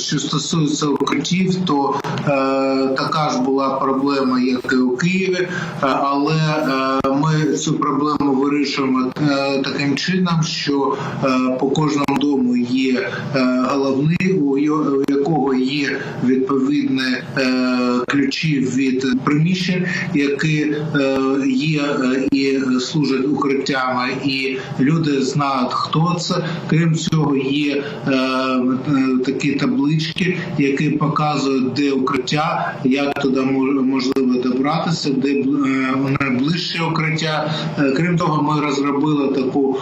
що стосується укриттів, то е, така ж була проблема, як і у Києві, е, але е, ми цю проблему вирішуємо е, таким чином, що е, по кожному дому є е, головний, у є відповідні е, ключі від приміщень, які е, є е, і служать укриттями, і люди знають, хто це. Крім цього, є е, такі таблички, які показують, де укриття, як туди мож- можливо добратися, де найближче укриття. Крім того, ми розробили таку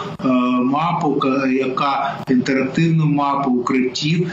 мапу, яка інтерактивну мапу укриттів,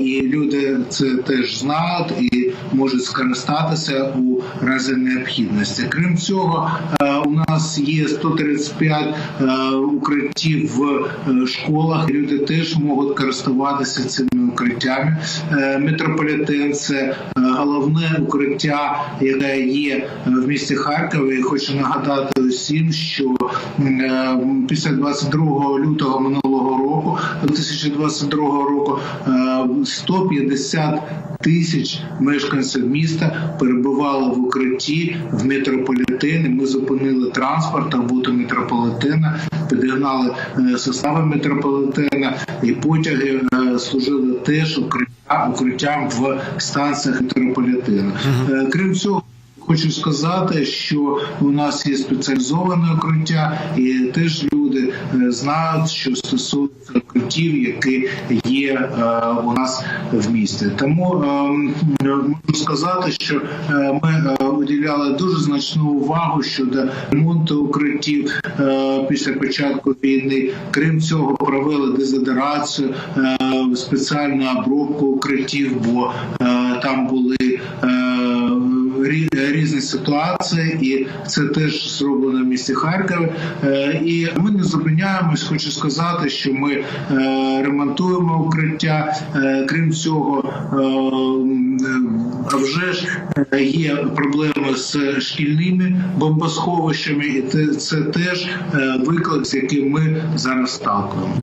і люди це теж знають і можуть скористатися у разі необхідності. Крім цього, е, у нас є 135 е, укриттів в е, школах. Люди теж можуть користуватися цими укриттями. Е, Метрополітен це е, головне укриття, яке є в місті Харкові. Хочу нагадати усім, що е, після 22 лютого минулого року, 2022 року, е, 150 тисяч мешканців міста перебували в укритті в метрополітені. Ми зупинили транспорт роботу метрополітена, підігнали е, состави метрополітена, і потяги е, служили теж укриття, укриттям в станціях метрополітену. Угу. Крім цього. Хочу сказати, що у нас є спеціалізоване укриття, і теж люди е, знають, що стосується укриттів, які є е, у нас в місті. Тому е, можу сказати, що е, ми уділяли дуже значну увагу щодо ремонту укриттів після початку війни. Крім цього, провели дезодорацію, спеціальну обробку укриттів, бо там були. Різні ситуації, і це теж зроблено в місті Харкові. Е, І ми не зупиняємось. Хочу сказати, що ми е, ремонтуємо укриття. Е, Крім цього, а вже ж є проблеми з шкільними бомбосховищами, і це теж виклик, з яким ми зараз сталкуємо.